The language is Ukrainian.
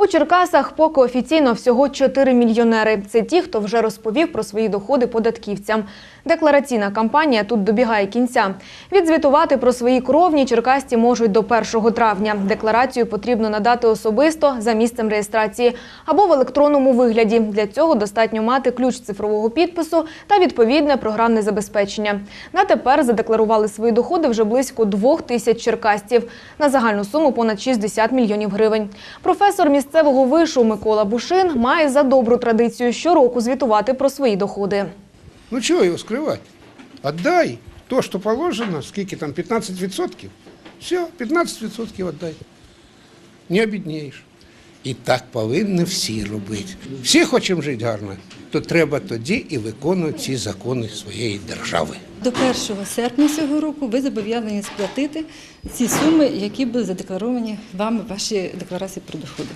У Черкасах поки офіційно всього 4 мільйонери. Це ті, хто вже розповів про свої доходи податківцям. Деклараційна кампанія тут добігає кінця. Відзвітувати про свої кровні черкасці можуть до 1 травня. Декларацію потрібно надати особисто за місцем реєстрації або в електронному вигляді. Для цього достатньо мати ключ цифрового підпису та відповідне програмне забезпечення. На тепер задекларували свої доходи вже близько двох тисяч черкасців на загальну суму понад 60 мільйонів гривень. Професор місцевого вишу Микола Бушин має за добру традицію щороку звітувати про свої доходи. Ну чего его скрывать? Отдай то, что положено, скільки там, 15%. Все, 15% отдай. Не обіднієш. І так повинні всі робити. Всі хочемо жити гарно, то треба тоді і виконувати ці закони своєї держави. До 1 серпня цього року ви зобов'язані сплатити ці суми, які були задекларовані вами в вашій декларації про доходи.